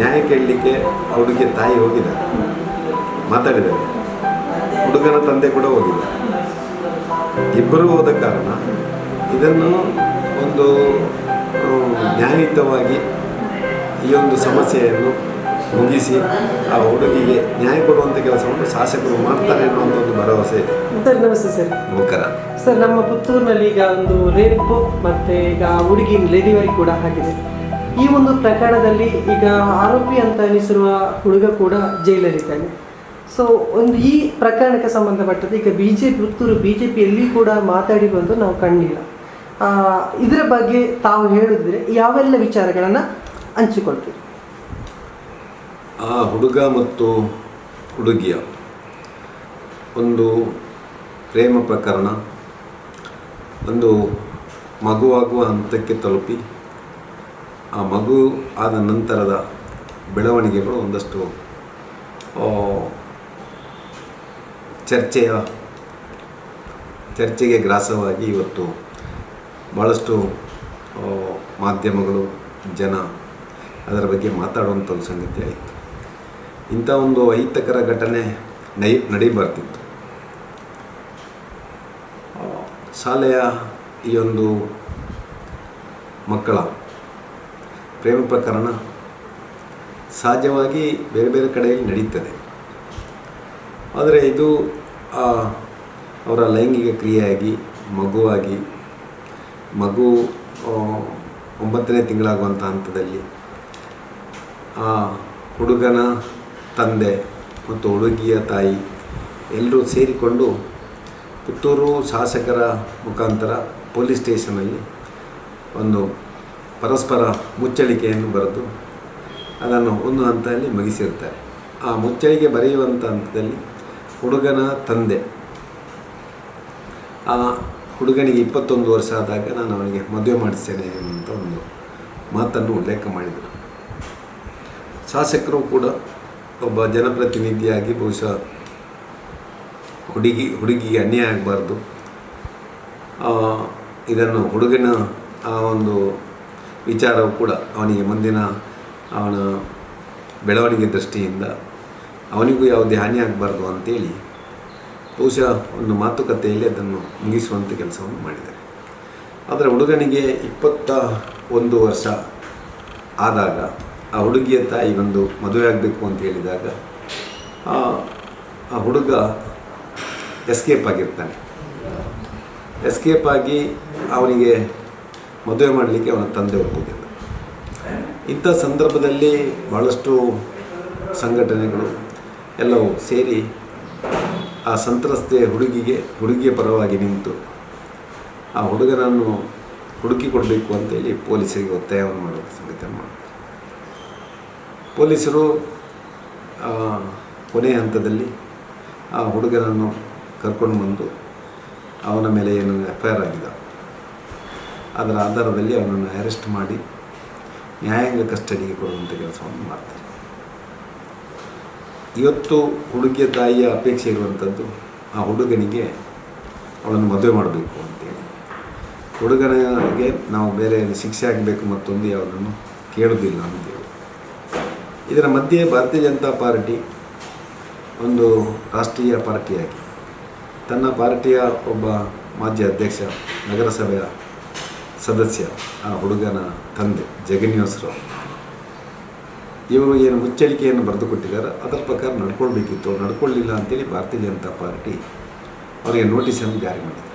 ನ್ಯಾಯ ಕೇಳಲಿಕ್ಕೆ ಹುಡುಗಿಯ ತಾಯಿ ಹೋಗಿದ್ದಾರೆ. ಮಾತಾಡಿದ್ದಾರೆ. ಹುಡುಗನ ತಂದೆ ಕೂಡ ಹೋಗಿದ್ದಾರೆ. ಇಬ್ಬರು ಹೋದ ಕಾರಣ ಇದನ್ನು ಒಂದು ನ್ಯಾಯಯುತವಾಗಿ ಈ ಒಂದು ಸಮಸ್ಯೆಯನ್ನು ಮುಗಿಸಿ ಆ ಹುಡುಗಿಗೆ ನ್ಯಾಯ ಕೊಡುವಂಥ ಕೆಲಸವನ್ನು ಶಾಸಕರು ಮಾಡ್ತಾರೆ ಅನ್ನುವಂಥ ಒಂದು ಭರವಸೆ ಇದೆ. ಸರ್ ನಮಸ್ತೆ ಸರ್. ಯುವಕರ ಸರ್ ನಮ್ಮ ಪುತ್ತೂರಿನಲ್ಲಿ ಈಗ ಒಂದು ರೇಪ್ ಮತ್ತೆ ಈಗ ಹುಡುಗಿ ಡೆಲಿವರಿ ಕೂಡ ಆಗಿದೆ ಈ ಒಂದು ಪ್ರಕರಣದಲ್ಲಿ ಈಗ ಆರೋಪಿ ಅಂತ ಅನಿಸಿರುವ ಹುಡುಗ ಕೂಡ ಜೈಲಲ್ಲಿದ್ದಾನೆ ಸೊ ಒಂದು ಈ ಪ್ರಕರಣಕ್ಕೆ ಸಂಬಂಧಪಟ್ಟದ್ದು ಈಗ B J P Puttur B J ಪಿಯಲ್ಲಿ ಕೂಡ ಮಾತಾಡಿ ಬಂದು ನಾವು ಕಂಡಿಲ್ಲ ಇದರ ಬಗ್ಗೆ ತಾವು ಹೇಳಿದ್ರೆ ಯಾವೆಲ್ಲ ವಿಚಾರಗಳನ್ನು ಹಂಚಿಕೊಳ್ತೀವಿ ಆ ಹುಡುಗ ಮತ್ತು ಹುಡುಗಿಯ ಒಂದು ಪ್ರೇಮ ಪ್ರಕರಣ, ಒಂದು ಮಗುವಾಗುವ ಹಂತಕ್ಕೆ ತಲುಪಿ ಆ ಮಗು ಆದ ನಂತರದ ಬೆಳವಣಿಗೆಗಳು ಒಂದಷ್ಟು ಚರ್ಚೆಯ, ಚರ್ಚೆಗೆ ಗ್ರಾಸವಾಗಿ ಇವತ್ತು ಭಾಳಷ್ಟು ಮಾಧ್ಯಮಗಳು, ಜನ ಅದರ ಬಗ್ಗೆ ಮಾತಾಡುವಂಥ ಒಂದು ಸಂಗತಿ ಆಯಿತು. ಇಂಥ ಒಂದು ಅಹಿತಕರ ಘಟನೆ ನೈ ನಡೀಬಾರ್ತಿತ್ತು ಶಾಲೆಯ ಈ ಒಂದು ಮಕ್ಕಳ ಪ್ರೇಮ ಪ್ರಕರಣ ಸಹಜವಾಗಿ ಬೇರೆ ಬೇರೆ ಕಡೆಯಲ್ಲಿ ನಡೀತದೆ. ಆದರೆ ಇದು ಅವರ ಲೈಂಗಿಕ ಕ್ರಿಯೆಯಾಗಿ, ಮಗುವಾಗಿ, ಮಗು ಒಂಬತ್ತನೇ ತಿಂಗಳಾಗುವಂಥ ಹಂತದಲ್ಲಿ, ಆ, ಹುಡುಗನ ತಂದೆ ಮತ್ತು ಹುಡುಗಿಯ ತಾಯಿ ಎಲ್ಲರೂ ಸೇರಿಕೊಂಡು ಪುತ್ತೂರು ಶಾಸಕರ ಮುಖಾಂತರ ಪೊಲೀಸ್ ಸ್ಟೇಷನಲ್ಲಿ ಒಂದು ಪರಸ್ಪರ ಮುಚ್ಚಳಿಕೆಯನ್ನು ಬರೆದು ಅದನ್ನು ಒಂದು ಹಂತದಲ್ಲಿ ಮುಗಿಸಿರ್ತಾರೆ ಆ ಮುಚ್ಚಳಿಕೆ ಬರೆಯುವಂಥ ಹಂತದಲ್ಲಿ ಹುಡುಗನ ತಂದೆ. ಆ ಹುಡುಗನಿಗೆ ಇಪ್ಪತ್ತೊಂದು ವರ್ಷ ಆದಾಗ ನಾನು ಅವನಿಗೆ ಮದುವೆ ಮಾಡಿಸ್ತೇನೆ ಅಂತ ಒಂದು ಮಾತನ್ನು ಉಲ್ಲೇಖ ಮಾಡಿದರು. ಶಾಸಕರು ಕೂಡ ಒಬ್ಬ ಜನಪ್ರತಿನಿಧಿಯಾಗಿ ಬಹುಶಃ ಹುಡುಗಿ, ಹುಡುಗಿಗೆ ಅನ್ಯಾಯ ಆಗಬಾರ್ದು. ಇದನ್ನು ಹುಡುಗನ ಆ ಒಂದು ವಿಚಾರವು ಕೂಡ ಅವನಿಗೆ ಮುಂದಿನ ಅವನ ಬೆಳವಣಿಗೆ ದೃಷ್ಟಿಯಿಂದ ಅವನಿಗೂ ಯಾವುದೇ ಹಾನಿ ಆಗಬಾರ್ದು ಅಂತೇಳಿ ಬಹುಶಃ ಒಂದು ಮಾತುಕತೆಯಲ್ಲಿ ಅದನ್ನು ಮುಗಿಸುವಂಥ ಕೆಲಸವನ್ನು ಮಾಡಿದ್ದಾರೆ ಆದರೆ ಹುಡುಗನಿಗೆ ಇಪ್ಪತ್ತ ಒಂದು ವರ್ಷ ಆದಾಗ ಆ ಹುಡುಗಿಯ ತಾಯಿ ಒಂದು ಮದುವೆ ಆಗಬೇಕು ಅಂತ ಹೇಳಿದಾಗ ಆ ಹುಡುಗ ಎಸ್ಕೇಪ್ ಆಗಿರ್ತಾನೆ. ಎಸ್ಕೇಪ್ ಆಗಿ ಅವನಿಗೆ ಮದುವೆ ಮಾಡಲಿಕ್ಕೆ ಅವನ ತಂದೆ ಒಪ್ಪುವುದಿಲ್ಲ ಇಂಥ ಸಂದರ್ಭದಲ್ಲಿ ಭಾಳಷ್ಟು ಸಂಘಟನೆಗಳು ಎಲ್ಲವೂ ಸೇರಿ ಆ ಸಂತ್ರಸ್ತೆ ಹುಡುಗಿಗೆ, ಹುಡುಗಿಯ ಪರವಾಗಿ ನಿಂತು ಆ ಹುಡುಗನನ್ನು ಹುಡುಕಿ ಕೊಡಬೇಕು ಅಂತೇಳಿ ಪೊಲೀಸರಿಗೆ ಒತ್ತಾಯವನ್ನು ಮಾಡುವ ಸಂಗತಿಯನ್ನು ಮಾಡಿದ್ರು. ಪೊಲೀಸರು ಕೊನೆಯ ಹಂತದಲ್ಲಿ ಆ ಹುಡುಗನನ್ನು ಕರ್ಕೊಂಡು ಬಂದು ಅವನ ಮೇಲೆ ಏನು ಎಫ್ ಐ ಆರ್ ಅದರ ಆಧಾರದಲ್ಲಿ ಅವನನ್ನು ಅರೆಸ್ಟ್ ಮಾಡಿ ನ್ಯಾಯಾಂಗ ಕಸ್ಟಡಿಗೆ ಕೊಡುವಂಥ ಕೆಲಸವನ್ನು ಮಾಡ್ತಾರೆ. ಇವತ್ತು ಹುಡುಗಿಯ ತಾಯಿಯ ಅಪೇಕ್ಷೆ ಇರುವಂಥದ್ದು ಆ ಹುಡುಗನಿಗೆ ಅವಳನ್ನು ಮದುವೆ ಮಾಡಬೇಕು ಅಂತೇಳಿ. ಹುಡುಗನಿಗೆ ನಾವು ಬೇರೆ ಶಿಕ್ಷೆ ಆಗಬೇಕು ಮತ್ತೊಂದು ಯಾವುದನ್ನು ಕೇಳುವುದಿಲ್ಲ ಅಂತೇಳಿ. ಇದರ ಮಧ್ಯೆ ಭಾರತೀಯ ಜನತಾ ಪಾರ್ಟಿ ಒಂದು ರಾಷ್ಟ್ರೀಯ ಪಾರ್ಟಿಯಾಗಿ, ತನ್ನ ಪಾರ್ಟಿಯ ಒಬ್ಬ ಮಾಜಿ ಅಧ್ಯಕ್ಷ ನಗರಸಭೆಯ ಸದಸ್ಯ, ಆ ಹುಡುಗನ ತಂದೆ ಜಗನ್ಯೋಸ್ರಾವ್ ಇವರು ಏನು ಮುಚ್ಚಳಿಕೆಯನ್ನು ಬರೆದು ಕೊಟ್ಟಿದ್ದಾರೆ. ಅದರ ಪ್ರಕಾರ ನಡ್ಕೊಳ್ಬೇಕಿತ್ತು. ನಡ್ಕೊಳ್ಳಿಲ್ಲ ಅಂತೇಳಿ ಭಾರತೀಯ ಜನತಾ ಪಾರ್ಟಿ ಅವರಿಗೆ ನೋಟಿಸನ್ನು ಜಾರಿ ಮಾಡಿದೆ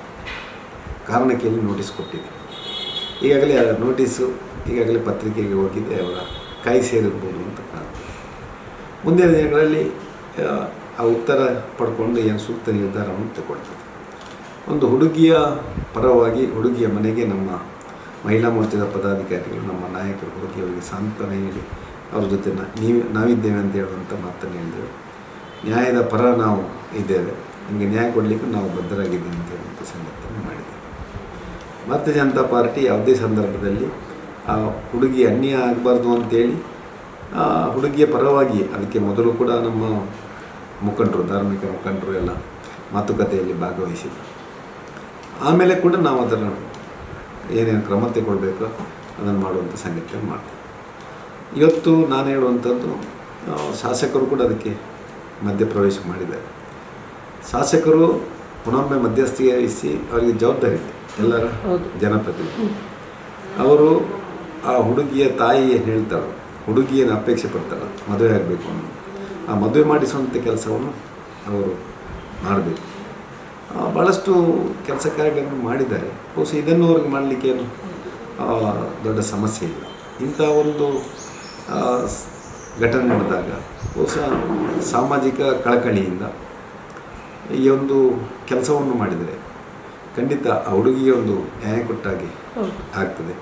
ಕಾರಣಕ್ಕೆಲ್ಲಿ ನೋಟಿಸ್ ಕೊಟ್ಟಿದೆ. ಈಗಾಗಲೇ ಆ ನೋಟಿಸು ಈಗಾಗಲೇ ಪತ್ರಿಕೆಗೆ ಹೋಗಿದೆ. ಅವರ ಕೈ ಸೇರಿರ್ಬೋದು ಅಂತ ಕಾಣುತ್ತೆ ಮುಂದಿನ ದಿನಗಳಲ್ಲಿ, ಆ ಉತ್ತರ ಪಡ್ಕೊಂಡು ಏನು ಸೂಕ್ತ ನಿರ್ಧಾರವನ್ನು ತಗೊಳ್ತದೆ ಒಂದು ಹುಡುಗಿಯ ಪರವಾಗಿ ಹುಡುಗಿಯ ಮನೆಗೆ ನಮ್ಮ ಮಹಿಳಾ ಮೋರ್ಚಾದ ಪದಾಧಿಕಾರಿಗಳು, ನಮ್ಮ ನಾಯಕರು ಹೋಗಿ ಅವರಿಗೆ ಸಾಂತ್ವನ ಹೇಳಿ ಅವ್ರ ಜೊತೆ ನೀವು, ನಾವಿದ್ದೇವೆ ಅಂತ ಹೇಳುವಂಥ ಮಾತನ್ನು ಹೇಳಿದೆವು ನ್ಯಾಯದ ಪರ ನಾವು ಇದ್ದೇವೆ. ನಿಮಗೆ ನ್ಯಾಯ ಕೊಡಲಿಕ್ಕೆ ನಾವು ಬದ್ಧರಾಗಿದ್ದೇವೆ ಅಂತ ಹೇಳುವಂಥ ಸಂಗತಿಯನ್ನು ಮಾಡಿದ್ದೇವೆ ಭಾರತೀಯ ಜನತಾ ಪಾರ್ಟಿ ಯಾವುದೇ ಸಂದರ್ಭದಲ್ಲಿ, ಆ ಹುಡುಗಿ ಅನ್ಯಾಯ ಆಗಬಾರ್ದು ಅಂತೇಳಿ ಹುಡುಗಿಯ ಪರವಾಗಿ ಅದಕ್ಕೆ ಮೊದಲು ಕೂಡ ನಮ್ಮ ಮುಖಂಡರು, ಧಾರ್ಮಿಕ ಮುಖಂಡರು ಎಲ್ಲ ಮಾತುಕತೆಯಲ್ಲಿ ಭಾಗವಹಿಸಿದ್ದರು ಆಮೇಲೆ ಕೂಡ ನಾವು ಅದನ್ನು ಏನೇನು ಕ್ರಮ ತಗೊಳ್ಬೇಕು ಅದನ್ನು ಮಾಡುವಂಥ ಸಂಗತಿಯನ್ನು ಮಾಡ್ತೀವಿ ಇವತ್ತು ನಾನು ಹೇಳುವಂಥದ್ದು ಶಾಸಕರು ಕೂಡ ಅದಕ್ಕೆ ಮಧ್ಯಪ್ರವೇಶ ಮಾಡಿದ್ದಾರೆ. ಶಾಸಕರು ಪುನೊಮ್ಮೆ ಮಧ್ಯಸ್ಥಿಕೆ ವಹಿಸಿ ಅವರಿಗೆ ಜವಾಬ್ದಾರಿ ಇದೆ ಎಲ್ಲರ. ಜನಪ್ರತಿನಿಧಿ. ಅವರು ಆ ಹುಡುಗಿಯ ತಾಯಿ ಏನು ಹೇಳ್ತಾಳೋ ಹುಡುಗಿಯನ್ನು ಅಪೇಕ್ಷೆ ಪಡ್ತಾಳೆ ಮದುವೆ ಆಗಬೇಕು ಅನ್ನೋ ಆ ಮದುವೆ ಮಾಡಿಸುವಂಥ ಕೆಲಸವನ್ನು ಅವರು ಮಾಡಬೇಕು. ಭಾಳಷ್ಟು ಕೆಲಸ ಕಾರ್ಯಗಳನ್ನು ಮಾಡಿದ್ದಾರೆ. ಬಹುಶಃ ಇದನ್ನು ಅವ್ರಿಗೆ ಮಾಡಲಿಕ್ಕೆ ಏನು ದೊಡ್ಡ ಸಮಸ್ಯೆ ಇಲ್ಲ. ಇಂಥ ಒಂದು ಘಟನೆ ನಡೆದಾಗ ಬಹುಶಃ ಸಾಮಾಜಿಕ ಕಳಕಳಿಯಿಂದ ಈ ಒಂದು ಕೆಲಸವನ್ನು ಮಾಡಿದರೆ ಖಂಡಿತ ಆ ಹುಡುಗಿಗೆ ಒಂದು ನ್ಯಾಯ ಕೊಟ್ಟಾಗೆ ಆಗ್ತದೆ.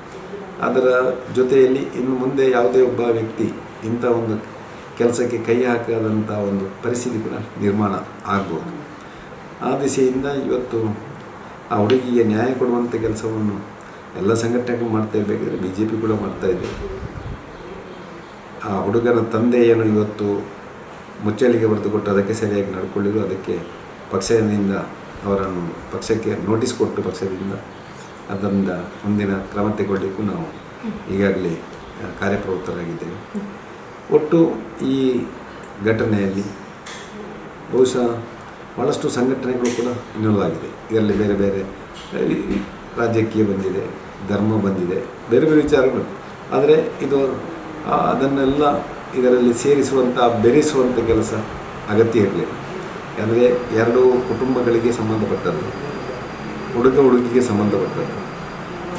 ಅದರ ಜೊತೆಯಲ್ಲಿ ಇನ್ನು ಮುಂದೆ ಯಾವುದೇ ಒಬ್ಬ ವ್ಯಕ್ತಿ ಇಂಥ ಒಂದು ಕೆಲಸಕ್ಕೆ ಕೈ ಹಾಕದಂಥ ಒಂದು ಪರಿಸ್ಥಿತಿ ಕೂಡ ನಿರ್ಮಾಣ ಆಗ್ಬೋದು. ಆ ದಿಸೆಯಿಂದ ಇವತ್ತು ಆ ಹುಡುಗಿಗೆ ನ್ಯಾಯ ಕೊಡುವಂಥ ಕೆಲಸವನ್ನು ಎಲ್ಲ ಸಂಘಟನೆಗಳು ಮಾಡ್ತಾ ಇರಬೇಕಾದ್ರೆ ಬಿ ಜೆ ಪಿ ಕೂಡ ಮಾಡ್ತಾ ಇದೆ. ಆ ಹುಡುಗನ ತಂದೆ ಏನು ಇವತ್ತು ಮುಚ್ಚಳಿಗೆ ಬರೆದುಕೊಟ್ಟು ಅದಕ್ಕೆ ಸರಿಯಾಗಿ ನಡ್ಕೊಳ್ಳಿದ್ರು ಅದಕ್ಕೆ ಪಕ್ಷದಿಂದ ಅವರನ್ನು ಪಕ್ಷಕ್ಕೆ ನೋಟಿಸ್ ಕೊಟ್ಟು ಪಕ್ಷದಿಂದ ಅದರಿಂದ ಮುಂದಿನ ಕ್ರಮ ತೆಗೊಳ್ಳಿಕ್ಕೂ ನಾವು ಈಗಾಗಲೇ ಕಾರ್ಯಪ್ರವೃತ್ತರಾಗಿದ್ದೇವೆ. ಒಟ್ಟು ಈ ಘಟನೆಯಲ್ಲಿ ಬಹುಶಃ ಭಾಳಷ್ಟು ಸಂಘಟನೆಗಳು ಕೂಡ ಇನ್ವಾಲ್ವ್ ಆಗಿದೆ ಇದರಲ್ಲಿ ಬೇರೆ ಬೇರೆ ರಾಜಕೀಯ ಬಂದಿದೆ, ಧರ್ಮ ಬಂದಿದೆ, ಬೇರೆ ಬೇರೆ ವಿಚಾರಗಳು ಆದರೆ ಇದು ಅದನ್ನೆಲ್ಲ ಇದರಲ್ಲಿ ಸೇರಿಸುವಂಥ ಬೆರೆಸುವಂಥ ಕೆಲಸ ಅಗತ್ಯ ಇರಲಿಲ್ಲ. ಅಂದರೆ ಎರಡು ಕುಟುಂಬಗಳಿಗೆ ಸಂಬಂಧಪಟ್ಟದ್ದು, ಹುಡುಗ ಹುಡುಗಿಗೆ ಸಂಬಂಧಪಟ್ಟದ್ದು.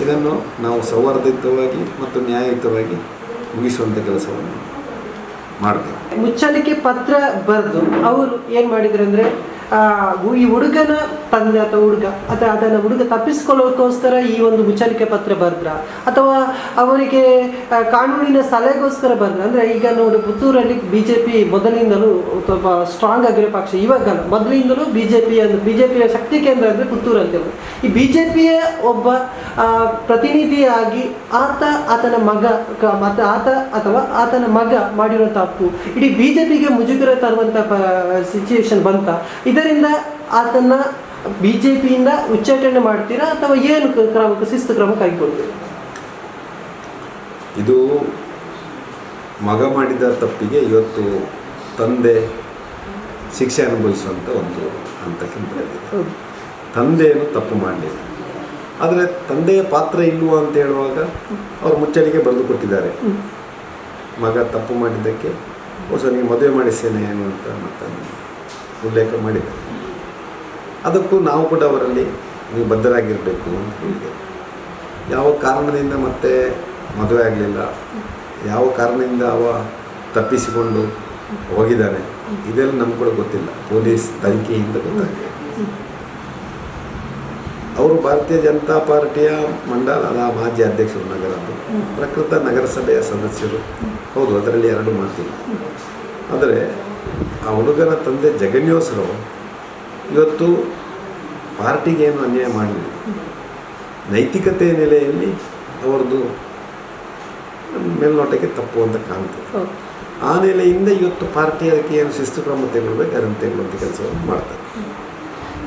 ಇದನ್ನು ನಾವು ಸೌಹಾರ್ದಯುತವಾಗಿ ಮತ್ತು ನ್ಯಾಯಯುತವಾಗಿ ಮುಗಿಸುವಂಥ ಕೆಲಸವನ್ನು ಮಾಡಬೇಕು ಮುಚ್ಚಳಿಕೆ ಪತ್ರ ಬರೆದು, ಅವರು ಏನು ಮಾಡಿದ್ರು ಅಂದರೆ ಈ ಹುಡುಗನ ತಂದೆ ಅಥವಾ ಹುಡುಗ ಅಥವಾ ಅದನ್ನು ಹುಡುಗ ತಪ್ಪಿಸ್ಕೊಳ್ಳೋಕ್ಕೋಸ್ಕರ ಈ ಒಂದು ಮುಚ್ಚಲಿಕೆ ಪತ್ರ ಬರೆದ್ರ? ಅಥವಾ ಅವರಿಗೆ ಕಾನೂನಿನ ಸಲಹೆಗೋಸ್ಕರ ಬರೆದ್ರ? ಅಂದರೆ ಈಗ ನೋಡಿ ಪುತ್ತೂರಲ್ಲಿ ಬಿ ಜೆ ಪಿ ಮೊದಲಿಂದಲೂ ಸ್ವಲ್ಪ ಸ್ಟ್ರಾಂಗ್ ಆಗಿರೋ ಪಕ್ಷ. ಇವಾಗ ಮೊದಲಿಂದಲೂ ಬಿ ಜೆ ಪಿ ಶಕ್ತಿ ಕೇಂದ್ರ ಅಂದರೆ ಪುತ್ತೂರು ಈ ಬಿ ಜೆ ಪಿಯ ಒಬ್ಬ ಪ್ರತಿನಿಧಿಯಾಗಿ ಆತ, ಆತನ ಮಗ ಮತ್ತು ಆತ ಅಥವಾ ಆತನ ಮಗ ಮಾಡಿರೋ ತಪ್ಪು. ಇಡೀ ಬಿ ಮುಜುಗರ ತರುವಂಥ ಸಿಚುಯೇಷನ್ ಬಂತ. ಇದರಿಂದ ಆತನ ಬಿ ಜೆ ಪಿಯಿಂದ ಉಚ್ಚಾಟನೆ ಮಾಡ್ತೀರಾ ಅಥವಾ ಏನು ಕ್ರಮ ಶಿಸ್ತು ಕ್ರಮ ಕೈಗೊಳ್ತೀರಾ? ಇದು ಮಗ ಮಾಡಿದ ತಪ್ಪಿಗೆ ಇವತ್ತು ತಂದೆ ಶಿಕ್ಷೆ ಅನುಭವಿಸುವಂಥ ಒಂದು ಹಂತಕ್ಕೆ ಬೆಳೆದಿದೆ ಹೌದು. ತಂದೆಯನ್ನು ತಪ್ಪು ಮಾಡಲಿಲ್ಲ. ಆದರೆ ತಂದೆಯ ಪಾತ್ರ ಇಲ್ಲವಾ ಅಂತ ಹೇಳುವಾಗ ಅವರು ಮುಚ್ಚಳಿಗೆ ಬರೆದು ಕೊಟ್ಟಿದ್ದಾರೆ. ಮಗ ತಪ್ಪು ಮಾಡಿದ್ದಕ್ಕೆ ಹೊಸ ನೀವು ಮದುವೆ ಮಾಡಿಸ್ತೇನೆ ಏನು ಅಂತ ಮತ್ತೆ ಉಲ್ಲೇಖ ಮಾಡಿದ್ದಾರೆ ಅದಕ್ಕೂ ನಾವು ಕೂಡ ಅವರಲ್ಲಿ ನೀವು ಬದ್ಧರಾಗಿರಬೇಕು ಅಂತ ಹೇಳಿದೆ. ಯಾವ ಕಾರಣದಿಂದ ಮತ್ತೆ ಮದುವೆ ಆಗಲಿಲ್ಲ? ಯಾವ ಕಾರಣದಿಂದ ಅವ ತಪ್ಪಿಸಿಕೊಂಡು ಹೋಗಿದ್ದಾನೆ? ಇದೆಲ್ಲ ನಮ್ಗೆ ಕೂಡ ಗೊತ್ತಿಲ್ಲ. ಪೊಲೀಸ್ ತನಿಖೆಯಿಂದ ಗೊತ್ತಾಗಿದೆ. ಅವರು ಭಾರತೀಯ ಜನತಾ ಪಾರ್ಟಿಯ ಮಂಡಲದ ಮಾಜಿ ಅಧ್ಯಕ್ಷರು ನಗರದ್ದು. ಪ್ರಕೃತ ನಗರಸಭೆಯ ಸದಸ್ಯರು. ಹೌದು, ಅದರಲ್ಲಿ ಎರಡು ಮಾತಿಲ್ಲ. ಆದರೆ ಆ ಹುಡುಗನ ತಂದೆ ಜಗನ್ಯೋಸರು ಇವತ್ತು ಪಾರ್ಟಿಗೆ ಏನು ಅನ್ಯಾಯ ಮಾಡಲಿಲ್ಲ. ನೈತಿಕತೆ ನೆಲೆಯಲ್ಲಿ ಅವರದ್ದು ಮೇಲ್ನೋಟಕ್ಕೆ ತಪ್ಪು ಅಂತ ಕಾಣ್ತದೆ. ಆ ನೆಲೆಯಿಂದ ಇವತ್ತು ಪಾರ್ಟಿ ಅದಕ್ಕೆ ಏನು ಶಿಸ್ತು ಕ್ರಮ ತೆಗೊಳ್ಬೇಕು ಅದನ್ನು ತೆಗೊಳ್ಳುವಂಥ ಕೆಲಸವನ್ನು ಮಾಡ್ತಾರೆ.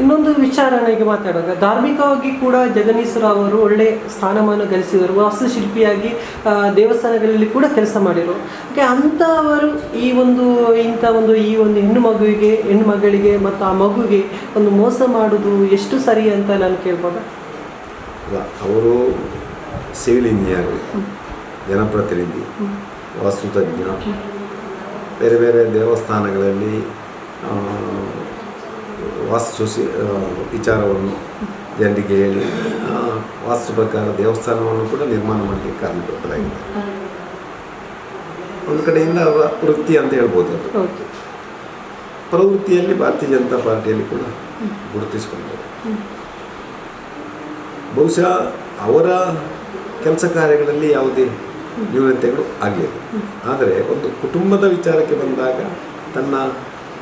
ಇನ್ನೊಂದು ವಿಚಾರಣೆಗೆ ಮಾತಾಡುವಾಗ, ಧಾರ್ಮಿಕವಾಗಿ ಕೂಡ ಜಗನೀಶ್ವರ ಅವರು ಒಳ್ಳೆ ಸ್ಥಾನಮಾನ ಗಳಿಸಿದರು. ವಾಸ್ತುಶಿಲ್ಪಿಯಾಗಿ ದೇವಸ್ಥಾನಗಳಲ್ಲಿ ಕೂಡ ಕೆಲಸ ಮಾಡಿದರು ಓಕೆ ಅಂಥವರು ಈ ಒಂದು, ಇಂಥ ಒಂದು, ಈ ಒಂದು ಹೆಣ್ಣು ಮಗುವಿಗೆ, ಹೆಣ್ಣು ಮಗಳಿಗೆ ಮತ್ತು ಆ ಮಗುವಿಗೆ ಒಂದು ಮೋಸ ಮಾಡುವುದು ಎಷ್ಟು ಸರಿ ಅಂತ ನಾನು ಕೇಳ್ಬೋದಾ? ಅವರು ಸಿವಿಲ್ ಇಂಜಿನಿಯರ್ ಜನಪ್ರತಿನಿಧಿ ವಾಸ್ತುತಜ್ಞ ಬೇರೆ ಬೇರೆ ದೇವಸ್ಥಾನಗಳಲ್ಲಿ ವಾಸ್ತು ವಿಚಾರವನ್ನು ಜನರಿಗೆ ಹೇಳಿ ವಾಸ್ತು ಪ್ರಕಾರ ದೇವಸ್ಥಾನವನ್ನು ಕೂಡ ನಿರ್ಮಾಣ ಮಾಡಲಿಕ್ಕೆ ಕಾರಣಕರ್ತರಾಗಿದೆ ಒಂದು ಕಡೆಯಿಂದ ಅವರ ವೃತ್ತಿ ಅಂತ ಹೇಳ್ಬೋದು ಅದು. ಪ್ರವೃತ್ತಿಯಲ್ಲಿ ಭಾರತೀಯ ಜನತಾ ಪಾರ್ಟಿಯಲ್ಲಿ ಕೂಡ ಗುರುತಿಸಿಕೊಂಡರು. ಬಹುಶಃ ಅವರ ಕೆಲಸ ಕಾರ್ಯಗಳಲ್ಲಿ ಯಾವುದೇ ನ್ಯೂನತೆಗಳು ಆಗಲಿಲ್ಲ. ಆದರೆ ಒಂದು ಕುಟುಂಬದ ವಿಚಾರಕ್ಕೆ ಬಂದಾಗ ತನ್ನ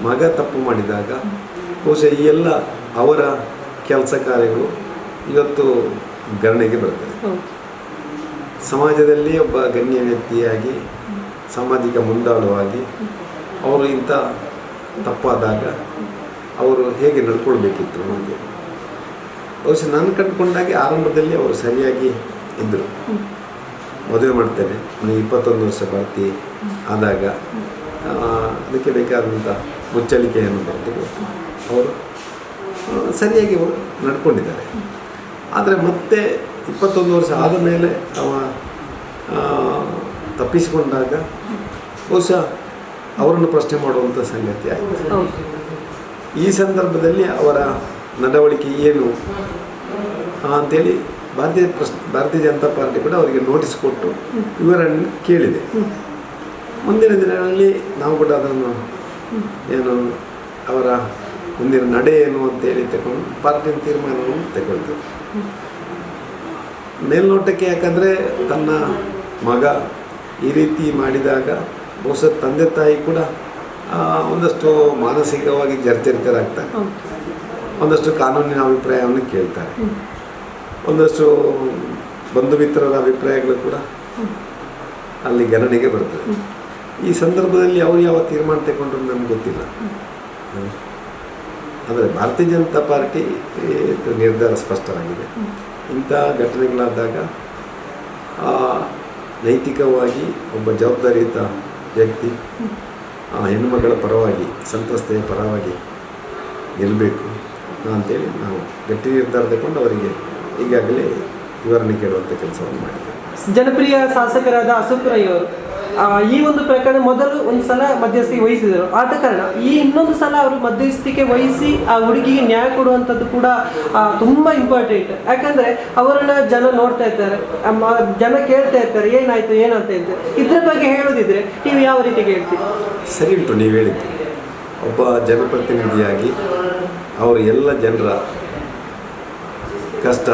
ಮಗ ತಪ್ಪು ಮಾಡಿದಾಗ ಬಹುಶಃ ಈ ಎಲ್ಲ ಅವರ ಕೆಲಸ ಕಾರ್ಯಗಳು ಇವತ್ತು ಗಣನೆಗೆ ಬರ್ತದೆ. ಸಮಾಜದಲ್ಲಿ ಒಬ್ಬ ಗಣ್ಯ ವ್ಯಕ್ತಿಯಾಗಿ ಸಾಮಾಜಿಕ ಮುಂದಾಳುವಾಗಿ ಅವರು ಇಂಥ ತಪ್ಪಾದಾಗ ಅವರು ಹೇಗೆ ನಡ್ಕೊಳ್ಬೇಕಿತ್ತು ನಮಗೆ? ಬಹುಶಃ ನಾನು ಕಂಡುಕೊಂಡಾಗೆ ಆರಂಭದಲ್ಲಿ ಅವರು ಸರಿಯಾಗಿ ಇದ್ದರು ಮದುವೆ ಮಾಡ್ತೇನೆ ನನಗೆ ಇಪ್ಪತ್ತೊಂದು ವರ್ಷ ಬರ್ತಿ ಆದಾಗ ಅದಕ್ಕೆ ಬೇಕಾದಂಥ ಮುಚ್ಚಳಿಕೆಯನ್ನು ಬರೆದು ಅವರು ಸರಿಯಾಗಿ ಅವರು ನಡ್ಕೊಂಡಿದ್ದಾರೆ. ಆದರೆ ಮತ್ತೆ ಇಪ್ಪತ್ತೊಂದು ವರ್ಷ ಆದ ಮೇಲೆ ಅವ ತಪ್ಪಿಸಿಕೊಂಡಾಗ ಬಹುಶಃ ಅವರನ್ನು ಪ್ರಶ್ನೆ ಮಾಡುವಂಥ ಸಂಗತಿ ಆಯಿತು. ಈ ಸಂದರ್ಭದಲ್ಲಿ ಅವರ ನಡವಳಿಕೆ ಏನು? ಅಂಥೇಳಿ ಭಾರತೀಯ ಪ್ರಶ್ನೆ ಭಾರತೀಯ ಜನತಾ ಪಾರ್ಟಿ ಕೂಡ ಅವರಿಗೆ ನೋಟಿಸ್ ಕೊಟ್ಟು ವಿವರಣೆ ಕೇಳಿದೆ. ಮುಂದಿನ ದಿನಗಳಲ್ಲಿ ನಾವು ಕೂಡ ಅದನ್ನು ಏನು ಅವರ ಮುಂದಿನ ನಡೆ ಏನು ಅಂತೇಳಿ ತಗೊಂಡು ಪಾರ್ಟಿನ ತೀರ್ಮಾನವನ್ನು ತಗೊಳ್ತೇವೆ ಮೇಲ್ನೋಟಕ್ಕೆ ಯಾಕಂದರೆ ತನ್ನ ಮಗ ಈ ರೀತಿ ಮಾಡಿದಾಗ ಬಹುಶಃ ತಂದೆ ತಾಯಿ ಕೂಡ ಒಂದಷ್ಟು ಮಾನಸಿಕವಾಗಿ ಜರ್ಜರಿತರಾಗ್ತಾರೆ. ಒಂದಷ್ಟು ಕಾನೂನಿನ ಅಭಿಪ್ರಾಯವನ್ನು ಕೇಳ್ತಾರೆ. ಒಂದಷ್ಟು ಬಂಧು ಮಿತ್ರರ ಅಭಿಪ್ರಾಯಗಳು ಕೂಡ ಅಲ್ಲಿ ಗಣನೆಗೆ ಬರ್ತದೆ. ಈ ಸಂದರ್ಭದಲ್ಲಿ ಅವರು ಯಾವ ತೀರ್ಮಾನ ತಗೊಂಡ್ರು ನಮ್ಗೆ ಗೊತ್ತಿಲ್ಲ. ಆದರೆ ಭಾರತೀಯ ಜನತಾ ಪಾರ್ಟಿ ನಿರ್ಧಾರ ಸ್ಪಷ್ಟವಾಗಿದೆ. ಇಂಥ ಘಟನೆಗಳಾದಾಗ ಆ, ನೈತಿಕವಾಗಿ ಒಬ್ಬ ಜವಾಬ್ದಾರಿಯುತ ವ್ಯಕ್ತಿ ಆ ಹೆಣ್ಣುಮಗಳ ಪರವಾಗಿ ಸಂತ್ರಸ್ತೆಯ ಪರವಾಗಿ ನಿಲ್ಲಬೇಕು ಅಂತೇಳಿ ನಾವು ಗಟ್ಟಿ ನಿರ್ಧಾರ ತಗೊಂಡು ಅವರಿಗೆ ಈಗಾಗಲೇ ವಿವರಣೆ ಕೇಳುವಂಥ ಕೆಲಸವನ್ನು ಮಾಡಿದ್ದೇವೆ ಜನಪ್ರಿಯ ಶಾಸಕರಾದ ಅಸುಪ್ರಯ್ಯವರು ಈ ಒಂದು ಪ್ರಕರಣ ಮೊದಲು ಒಂದು ಸಲ ಮಧ್ಯಸ್ಥಿಕೆ ವಹಿಸಿದರು. ಆದ ಕಾರಣ ಈ ಇನ್ನೊಂದು ಸಲ ಅವರು ಮಧ್ಯಸ್ಥಿಕೆ ವಹಿಸಿ ಆ ಹುಡುಗಿಗೆ ನ್ಯಾಯ ಕೊಡುವಂಥದ್ದು ಕೂಡ ತುಂಬ ಇಂಪಾರ್ಟೆಂಟ್ ಯಾಕಂದ್ರೆ ಅವರನ್ನ ಜನ ನೋಡ್ತಾ ಇರ್ತಾರೆ ಜನ ಕೇಳ್ತಾ ಇರ್ತಾರೆ, ಏನಾಯ್ತು, ಏನಂತ ಅಂತ. ಇದ್ರ ಬಗ್ಗೆ ಹೇಳೋದಿದ್ರೆ ನೀವು ಯಾವ ರೀತಿ ಹೇಳ್ತೀರಿ ಸರಿ ಉಂಟು, ನೀವು ಹೇಳಿದ್ದು. ಒಬ್ಬ ಜನಪ್ರತಿನಿಧಿಯಾಗಿ ಅವರು ಎಲ್ಲ ಜನರ ಕಷ್ಟ,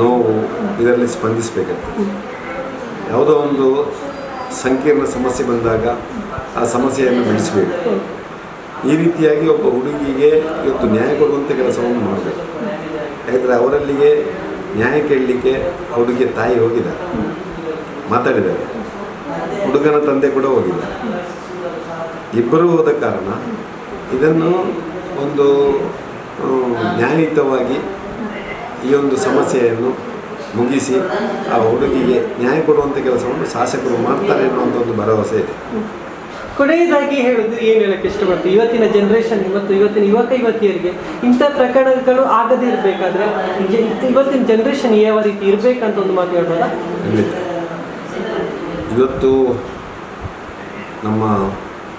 ನೋವು, ಇದರಲ್ಲಿ ಸ್ಪಂದಿಸಬೇಕಂತ ಯಾವುದೋ ಒಂದು ಸಂಕೀರ್ಣ ಸಮಸ್ಯೆ ಬಂದಾಗ ಆ ಸಮಸ್ಯೆಯನ್ನು ಬಿಡಿಸಬೇಕು ಈ ರೀತಿಯಾಗಿ ಒಬ್ಬ ಹುಡುಗಿಗೆ ಇವತ್ತು ನ್ಯಾಯ ಕೊಡುವಂಥ ಕೆಲಸವನ್ನು ಮಾಡಬೇಕು. ಯಾಕಂದರೆ ಅವರಲ್ಲಿಗೆ ನ್ಯಾಯ ಕೇಳಲಿಕ್ಕೆ ಹುಡುಗಿಯ ತಾಯಿ ಹೋಗಿದ್ದಾರೆ. ಮಾತಾಡಿದ್ದಾರೆ. ಹುಡುಗನ ತಂದೆ ಕೂಡ ಹೋಗಿದ್ದಾರೆ. ಇಬ್ಬರೂ ಹೋದ ಕಾರಣ ಇದನ್ನು ಒಂದು ನ್ಯಾಯಯುತವಾಗಿ ಈ ಒಂದು ಸಮಸ್ಯೆಯನ್ನು ಮುಗಿಸಿ ಆ ಹುಡುಗಿಗೆ ನ್ಯಾಯ ಕೊಡುವಂಥ ಕೆಲಸವನ್ನು ಶಾಸಕರು ಮಾಡ್ತಾರೆ ಅನ್ನುವಂತ ಒಂದು ಭರವಸೆ ಇದೆ. ಕೊನೆಯದಾಗಿ ಹೇಳುದು ಏನು ಹೇಳಕ್ಕೆ ಇಷ್ಟಪಡ್ತೀವಿ? ಇವತ್ತಿನ ಜನರೇಷನ್ ಮತ್ತು ಇವತ್ತಿನ ಯುವಕ ಯುವತಿಯರಿಗೆ ಇಂಥ ಪ್ರಕರಣಗಳು ಆಗದೇ ಇರಬೇಕಾದ್ರೆ ಇವತ್ತಿನ ಜನರೇಷನ್ ಯಾವ ರೀತಿ ಇರಬೇಕಂತ ಒಂದು ಮಾತು ಹೇಳ್ಬೋದ? ಇವತ್ತು ನಮ್ಮ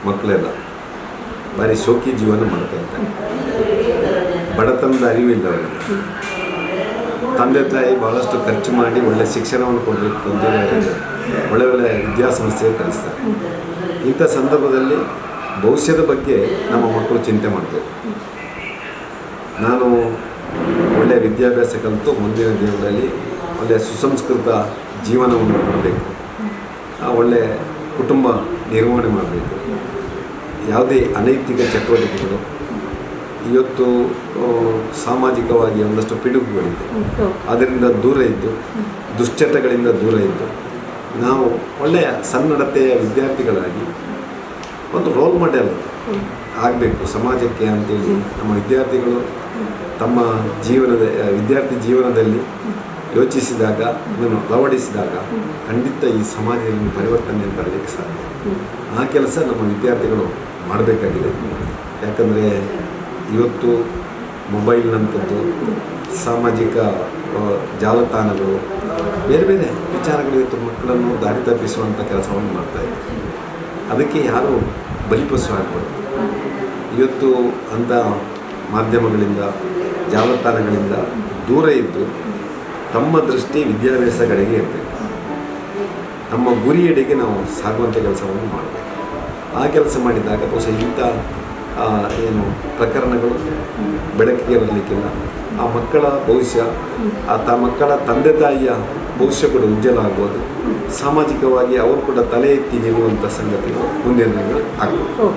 ಮಕ್ಕಳೆಲ್ಲ ಭಾರಿ ಶೋಕಿ ಜೀವನ ಮಾಡ್ತಾ ಇದ್ದಾರೆ. ಬಡತನದ ಅರಿವಿಲ್ಲ ಅವರಿಗೆ ತಂದೆ ತಾಯಿ ಭಾಳಷ್ಟು ಖರ್ಚು ಮಾಡಿ ಒಳ್ಳೆ ಶಿಕ್ಷಣವನ್ನು ಕೊಡಬೇಕು ಅಂತ ಒಳ್ಳೆ ಒಳ್ಳೆ ವಿದ್ಯಾಸಂಸ್ಥೆ ಕಲಿಸ್ತಾರೆ ಇಂಥ ಸಂದರ್ಭದಲ್ಲಿ ಭವಿಷ್ಯದ ಬಗ್ಗೆ ನಮ್ಮ ಮಕ್ಕಳು ಚಿಂತೆ ಮಾಡ್ತೇವೆ ನಾನು ಒಳ್ಳೆಯ ವಿದ್ಯಾಭ್ಯಾಸ ಕಲಿತು ಮುಂದಿನ ದಿನಗಳಲ್ಲಿ ಒಳ್ಳೆಯ ಸುಸಂಸ್ಕೃತ ಜೀವನವನ್ನು ಮಾಡಬೇಕು ಒಳ್ಳೆಯ ಕುಟುಂಬ ನಿರ್ವಹಣೆ ಮಾಡಬೇಕು. ಯಾವುದೇ ಅನೈತಿಕ ಚಟುವಟಿಕೆಗಳು ಇವತ್ತು ಸಾಮಾಜಿಕವಾಗಿ ಒಂದಷ್ಟು ಪಿಡುಗುಗಳಿದೆ. ಅದರಿಂದ ದೂರ ಇದ್ದು ದುಶ್ಚಟಗಳಿಂದ ದೂರ ಇದ್ದು ನಾವು ಒಳ್ಳೆಯ ಸನ್ನಡತೆಯ ವಿದ್ಯಾರ್ಥಿಗಳಾಗಿ ಒಂದು ರೋಲ್ ಮಾಡೆಲ್ ಆಗಬೇಕು ಸಮಾಜಕ್ಕೆ ಅಂತೇಳಿ ನಮ್ಮ ವಿದ್ಯಾರ್ಥಿಗಳು ತಮ್ಮ ಜೀವನದ ವಿದ್ಯಾರ್ಥಿ ಜೀವನದಲ್ಲಿ ಯೋಚಿಸಿದಾಗ ಅದನ್ನು ಅಳವಡಿಸಿದಾಗ ಖಂಡಿತ ಈ ಸಮಾಜದಲ್ಲಿ ಪರಿವರ್ತನೆ ಬರಲಿಕ್ಕೆ ಸಾಧ್ಯ. ಆ ಕೆಲಸ ನಮ್ಮ ವಿದ್ಯಾರ್ಥಿಗಳು ಮಾಡಬೇಕಾಗಿದೆ. ಯಾಕಂದರೆ ಇವತ್ತು ಮೊಬೈಲ್ನಂಥದ್ದು, ಸಾಮಾಜಿಕ ಜಾಲತಾಣಗಳು, ಬೇರೆ ಬೇರೆ ವಿಚಾರಗಳು ಇವತ್ತು ಮಕ್ಕಳನ್ನು ದಾರಿ ತಪ್ಪಿಸುವಂಥ ಕೆಲಸವನ್ನು ಮಾಡ್ತಾ ಇದ್ದಾರೆ. ಅದಕ್ಕೆ ಯಾರು ಬಲಿಪಶು ಇವತ್ತು ಅಂಥ ಮಾಧ್ಯಮಗಳಿಂದ, ಜಾಲತಾಣಗಳಿಂದ ದೂರ ಇದ್ದು ತಮ್ಮ ದೃಷ್ಟಿ ವಿದ್ಯಾಭ್ಯಾಸಗಳಿಗೆ ಇರಬೇಕು. ನಮ್ಮ ಗುರಿಯೆಡೆಗೆ ನಾವು ಸಾಗುವಂಥ ಕೆಲಸವನ್ನು ಮಾಡಬೇಕು. ಆ ಕೆಲಸ ಮಾಡಿದಾಗ ಬಹುಶಃ ಇಂಥ ಏನು ಪ್ರಕರಣಗಳು ಬೆಳಕಿಗೆ ಬರಲಿಕ್ಕಿಲ್ಲ. ಆ ಮಕ್ಕಳ ಭವಿಷ್ಯ, ಆ ತ ಮಕ್ಕಳ ತಂದೆ ತಾಯಿಯ ಭವಿಷ್ಯ ಕೂಡ ಉಜ್ವಲ ಆಗ್ಬೋದು. ಸಾಮಾಜಿಕವಾಗಿ ಅವರು ಕೂಡ ತಲೆ ಎತ್ತಿ ನಿಲ್ಲುವಂಥ ಸಂಗತಿಗಳು ಮುಂದಿನ ದಿನಗಳು ಆಗ್ಬೋದು.